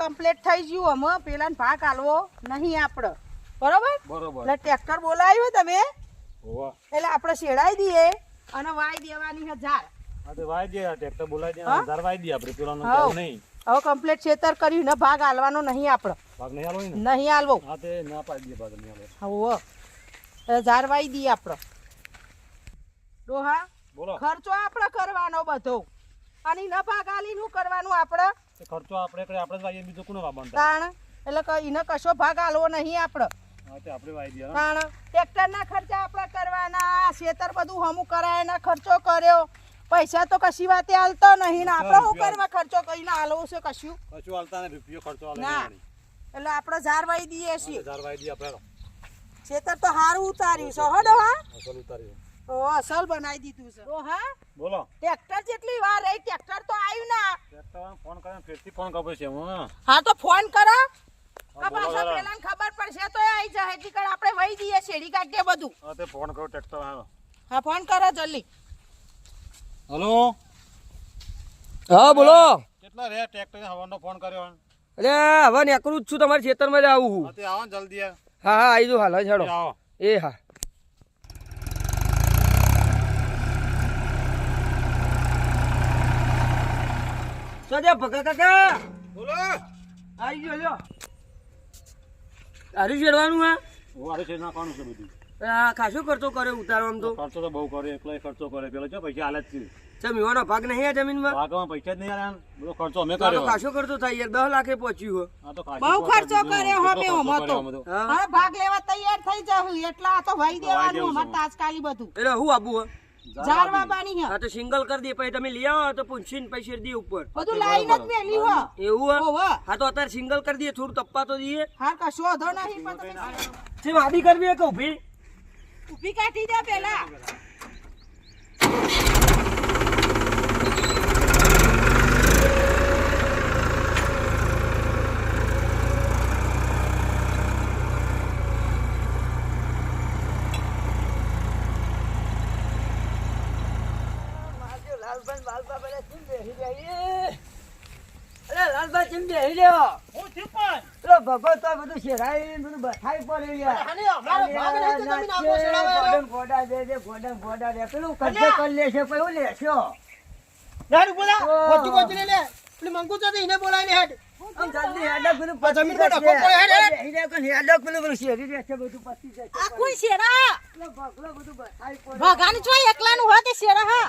Complete થઈ ગયું અમે પેલા ભાગ આલવો નહીં આપણે બરોબર? બરોબર. એટલે ટ્રેક્ટર બોલાવ્યું તમે? એટલે આપણે શેડાઈ દઈએ અને વાય દેવાની? હજાર હવે. કમ્પ્લીટ ખેતર કર્યું ને ભાગ આલવાનો નહીં આપડે. નહીં આલવો હવો. એટલે ઝાડ વાઈ દઈએ આપણે ડોહા ખર્ચો આપડે કરવાનો બધો. અને ન ભાગ આલી નું કરવાનું આપણે તે ખર્ચો આપણે કરે આપણે જ વાઈએ બીજો કોનો વાબણ તાણ એટલે ક- કશો ભાગ આલવો નહીં આપણે હા તે આપણે વાઈ દે તાણ ટ્રેક્ટરના ખર્ચા આપણે કરવાના ખેતર બધું હમું કરાય ખર્ચો કર્યો. પૈસા તો કશી વાતે હાલતો નહીં ને આપણે શું કરવા ખર્ચો કરીને હાલવો છે કશું. કશું હાલતા નહીં રૂપિયો ખર્ચો ના. એટલે આપણે ઝાર વાઈ દઈએ છીએ. હજાર વાઈ દે આપણે. હાલો. તો સારું ઉતાર્યું છે હો ડોહા. ઉતાર્યું. ઓ અસલ બનાવી દીધું છે. ઓ હા? બોલો. ટ્રેક્ટર જેટલી વાર રહી ટ્રેક્ટર તો આવ્યું ના. ટ્રેક્ટર ફોન કરે ફેરથી ફોન કપે છે હું હા. તો ફોન કરો. હા, આ પાછા. પેલાને ખબર પડશે તો આવી જાય ટીકડ આપણે વહી દઈએ શેડી કાઢીએ બધું. હા તે ફોન કરો ટ્રેક્ટર હા હા ફોન કરો જલ્દી. હલો? હા બોલો. કેટલા રે ટ્રેક્ટર હવાનો ફોન કર્યો અરે હવે નીકળું જ છું તમારા ખેતરમાં જ આવું છું હા આવો જલ્દી હા હા આવી જાઉં હાલ હેડો આવો. એ હા. સોજા ભગા કાકા. બોલો. આવી ગયો લ્યો. તારું શેડવાનું હા વારે છે નાખવાનું છે બધું. આ ખાસો ખર્ચો કરે ઉતારો આમ તો. ખર્ચો તો બહુ કરે એકલો ખર્ચો કરે પેલો છે પૈસા હાલે જ છે. ચમ એવાનો ભાગ નહીં આ જમીનમાં? ભાગમાં પૈસા જ નહીં આલ્યા બધો ખર્ચો અમે આ કર્યો. ખાસો ખર્ચો થાય યાર દસ લાખે પહોંચ્યું હો. બહુ ખર્ચો કર્યો. હો હવે ખર્ચો તો. હવે ભાગ લેવા તૈયાર થઈ જાઉં એટલા તો ભાઈ દેવાનું મત આજકાલી બધું. એટલે હું આબુ હા? ઝાડ વાવવાની હે. હા તો સિંગલ કરી દે પછી તમે લઈ આવો તો પૂછીને પૈસા દી ઉપર. બધું લાઈન જ મેલી હો. એવું હો? હા તો અત્યારે સિંગલ કરી દઈએ થોડું તપ્પા તો દઈએ. હા કા શો ધો નહીં પણ તમે છે વાડી કરવી કે ઊભી ઊભી કાઢી દે પેલા. અરે રહ્યો. પેલો ભગત તો બધું શેરાઈ બધું બથાઈ પડે યાર ગોડા દે દે ગોડા ગોડા દે. પેલું કબજે કરી લેશે પછી લેશો. બોલા. લે લે. પેલી મંગુ તો એને બોલાવીને હેડ. આમ જલ્દી હેડ, હેડ. બધું પતી આ કોઈ શેરા ભગલો બધું પડે ભગાન છો એકલાનું હોય તે શેરા હા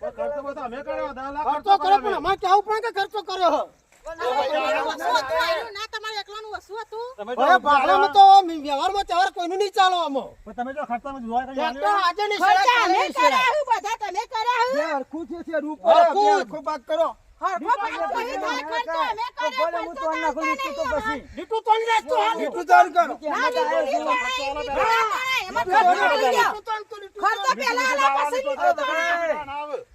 ખર્ચો બધો અમે કર્યો દસ લાખ ખર્ચો કર્યો પણ અમારે કેવું પણ કે ખર્ચો કર્યો હો. ના તમારે એકલાનું વસ્તુ હતું તમે હવે ભાડામાં તો વ્યવહારમાં કોઈનું નહીં ચાલો આમાં. તમે જો ખર્ચામાં જોવા કરી ટ્રેક્ટર આલ્યો. આજે નહીં ખર્ચા પેલા પછી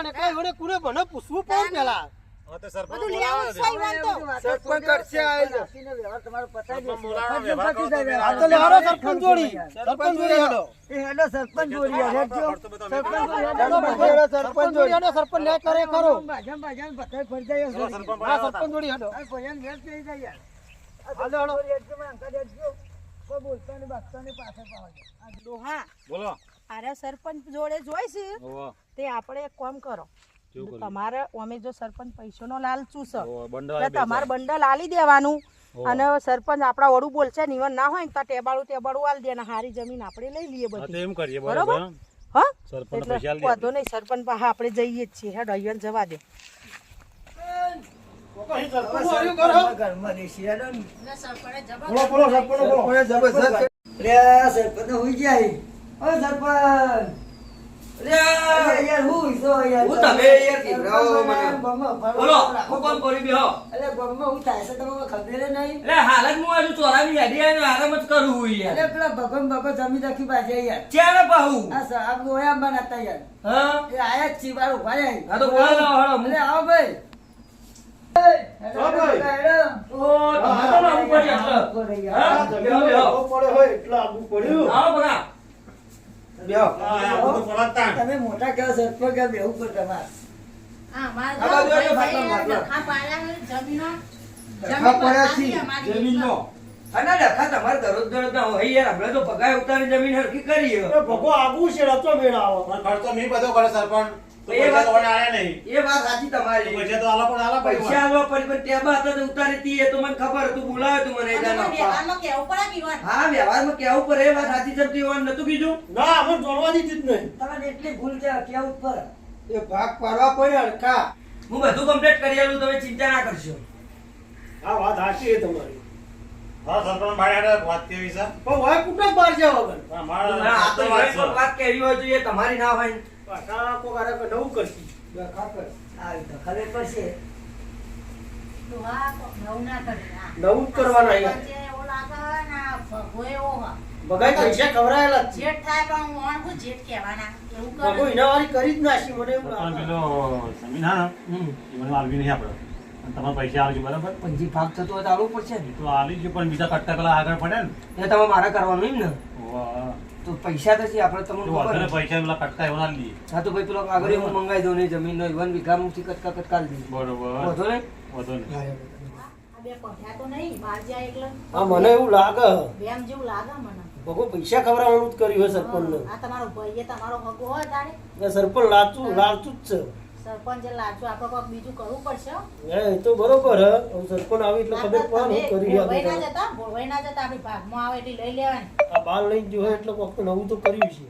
ને એકલા જોડે કુરે ભલે પૂછવું પડે પેલા. બોલો. અરે સરપંચ જોડે જોઈશે. તે આપણે એક કોમ કરો? તમારે અમે જો સરપંચ પૈસાનો લાલચું છે તમારે બંડલ આલી દેવાનું અને સરપંચ આપણા વડું બોલશે નિવન ના હોય ને તો ટેબાળું ટેબાળું આલી દે હારી જમીન આપણે લઈ લઈએ બધું એમ કરીએ બરોબર? હા વાંધો નહીં સરપંચ પાસે આપણે જઈએ જ છીએ હેડ ઈવન જવા દે સરપંચ જોડ્યું કરો ઘરમાં દેશી હેડો ને. બોલો બોલો સરપંચ આવો ભાઈ હેડો, આવો ભાઈ. હેડો. ઓ તમે મોટા કેવો સરપંચ કે બેહું પર તમારે. આ બાજુ આજો ફાટલા ફાટલા. ડખા પડ્યા છે અને તમારે દરરોજ દરરોજ હોય યાર. તો પગાર ઉતારી જમીન હરખી કરી ભગો આગું છે રચો મેળા આવો. ખર્ચો નહીં બધો કરે સરપંચ. એ વાત- તો વળી આયા નહીં? એ વાત સાચી તમારી. પૈસા તો આલા પણ આલા પૈસા આલવા પડી પણ ટેબા હતા ઉતારી તી એ તો મને ખબર હતું બોલાવ્યો તું મને એજાનો. આપવા. હા વ્યવહારમાં કેવું પડે એ વાત સાચી છે તું નતું કીધું? ના અમે જોડવા દીધી જ નહીં. તમારે એટલી ભૂલ છે કેવું પર એ ભાગ પાડવા પડે અડકા હું બધું કમ્પ્લીટ કરી આલું તમે ચિંતા ના કરશો. આ વાત સાચી છે તમારી. હા, સરપંચ બારે વાત કેવી છે? પણ વાય કુટુંબ બહાર જાય વગર. પણ મારે આ તો તો વાત કહેવી હોય તો એ તમારી ના હોય. પાછા કોક આરે તો ખબર પડશે. નવું જ કરવાના અહીંયા. બગાઈ કરી. જ નાખી મને એવું લાગે. પેલો જમીન હા ને, એ મને આલવી નહીં આપણે. અને તમારે પૈસા આવજો બરાબર? પણ જે ભાગ થતો હોય તો આવવું પડશે ને. તો આવી જ પણ બીજા પેલા આગળ પડે ને. એ તમે મારા કરવાનું એમ ને. ઓહો. તો પૈસા તો છે આપણે તમને ખબર પૈસા પેલા કટકા એવા આલી દઈએ. હા તો ભાઈ પેલો આગળ હું મંગાવી દઉં ને જમીન નો વન વીઘા મુથી કટકા કટકા લઈએ બરોબર. વધો ને વધો ને હા મને એવું લાગે. બેમ જેવું લાગે મને. ભગો પૈસા ખવડાવવાનું જ કર્યું આ તમારો ભાઈ તમારો હગો હોય તારે. સરપંચ લાચું લાલચું જ સરપંચ લાચું આપણે કોઈક બીજું કરવું પડશે હો. છે હે, એ તો બરોબર હે. સરપંચ આવી એટલે ખબર પડે હું કરી ભોળવાઈ ના જતા ભોળવાઈ ના જતા આપણી ભાગમાં આવે એટલે લઈ લેવાની. આ બાર લઈને જો એટલે કોક તો નવું તો કર્યું છે.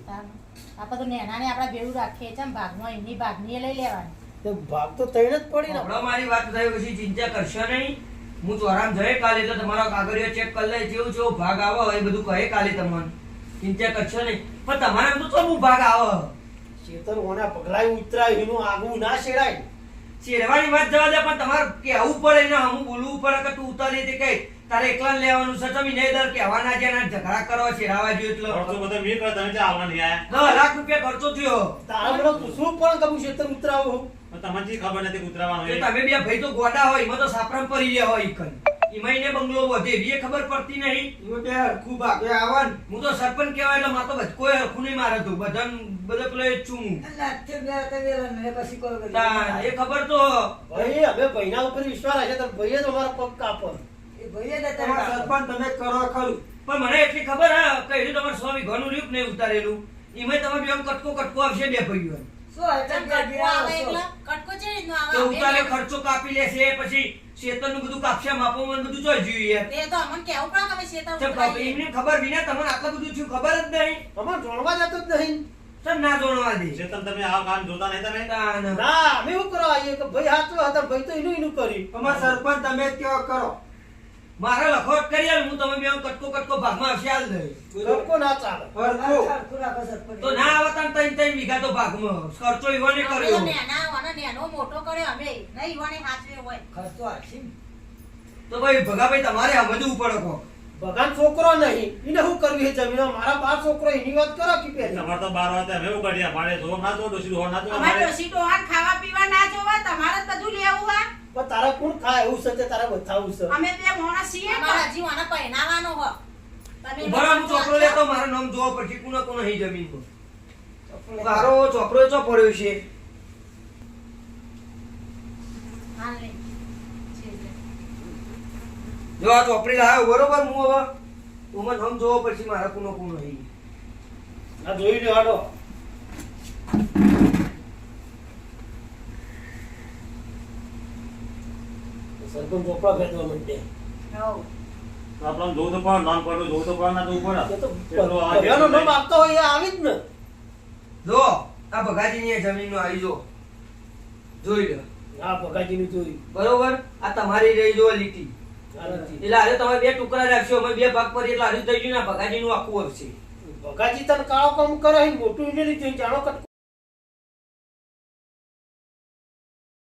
આપણે તો નેનાને આપણા ભેળું રાખીએ છીએ ભાગમાં એમની ભાગની લઈ લેવાની. તે ભાગ તો તઈને જ પડી ને. હમણાં મારી વાત થઈ પછી ચિંતા કરશો નહીં. હું ચોરામ જઈ કાલે તો તમારો કાગળિયો ચેક કરી લઈ જેવું જેવું ભાગ આવે એ બધું કહે કાલે તમને. ચિંતા કરશો નહીં. પણ તમારે તો હું ભાગ આવે? ચેતર ઓના પગલાય ઉતરાય એનું આગવું ના શેડાય શેરવાની વાત જવા દે પણ તમારે કહેવું પડે ને હમું બોલવું પડે કે તું ઉતારી તે કઈ તારે એકલા લેવાનું છે તમે નહીં દર કહેવાના છે ના ઝઘડા કરવા શેરાવા જોઈએ એટલે. ખર્ચો બધો મેં કર્યો, તમે જે આવવા નહીં આયા? દસ લાખ રૂપિયા ખર્ચો થયો. તારા મને પૂછવું પણ કે હું ઉતરાવો તમને ખબર નથી ઉતરાવાનું તમે બે ભાઈ તો ગોડા હોય એમાં તો સાપરામ પડી ગયા હોય ઈકન. એમાં એને બંગલો વધે. એ ખબર પડતી નહીં. યો બે હરખું ભાગે. આવન. હું તો સરપંચ કહેવાય એટલે માતો કોઈ હરખું નહીં મારે તો. બધાને બધો પેલો એ છું એ ખબર તો. ભાઈ હવે ભાઈના ઉપર વિશ્વાસ હશે તો ભાઈએ તો મારો પગ કાપો. એ ભાઈએ ને તારે સરપંચ તમે કરો ખરું. પણ મને એટલી ખબર હા કે તમારે સ્વામી ઘરનું રૂપ નહીં ઉતારેલું. એમાં તમે બે આમ કટકો કટકો આવશે બે ભાઈઓ. આવો છો? તો ઉતારે ખર્ચો કાપી લેશે પછી શેતરનું બધું કાપશે મને બધું જોઈ જોઈએ. ચમ કાપી, એમને ખબર વિના તમને આટલું બધું થયું ખબર જ નહીં. અમારે જોણવા જતો જ નહીં. ના જોણવા દે. ચેતન, તમે આ કામ જોતા નહીં તમે? ના અમે એવું કરવા આવીએ કે ભાઈ હાચો હતા ભાઈ તો એનું એનું કર્યું. અમાર સરપંચ તમે જ કેવા કરો. મારે લખોટ કરી હું તમે બે કટકો કટકો ભાગમાં આવશે હાલ કટકો ના ચાલે. તો ના આવે તને ત્રણ ત્રણ વીઘા તો ભાગમાં. ખર્ચો ઈવોને કર્યો. નેના મોટો કર્યો અમે નહીં ઈવાને હાચવે હોય. ખર્ચો હાચી તો ભાઈ ભગાભાઈ તમારે સમજવું પડે કો ભગવાન છોકરો નહીં. એને શું કરવી છે જમીનો મારા બાર છોકરો એની વાત કરો કે પેલી? તમારે તો બાર વાત અમે એવું કરીએ અમારે જો ના જો ડોસી ના જો અમારે ડોસી ખાવા પીવા ના જોવા તમારે બધું લેવું હોય. પણ તારા કોણ ખા એવું છે તે તારે બતાવું છે? અમે બે મોણા છીએ મારા હજી વાના પહેરાવાનો હો તમે બરાબર હું ચોપડો લેતો મારું નામ જોવા પડશે કોના કોના હી જમીન પર? મારો ચોપડો ચો પડ્યો છે. હા લે. લે. જો આ ચોપડી લાવ્યો બરોબર હું હવે તું મને નામ જોવા પછી મારા કોનો કોનો અહીં. આ જોઈ લ્યો હાડો સરપંચ ચોપડા ફેંકવા માંડે. હઉ. જોવું તો પણ નામ પડ્યું જોવું તો પણ ના જોવું પડે તો એટલું આ ભગવાનનો નામ આપતો હોય એ આવી જ ને. જો આ ભગાજીની જમીન નો આવી જો જોઈ લો. ભગાજીનું બરોબર? આ તમારી રહી જો લીટી. આ એટલે આજે તમે બે ટુકડા રાખશો અમે બે ભાગ પર એટલે હજુ થઈ ગયું ને ભગાજી નું આખું હશે ભગાજી તને કાળો કામ કરે મોટું લીધું જાણો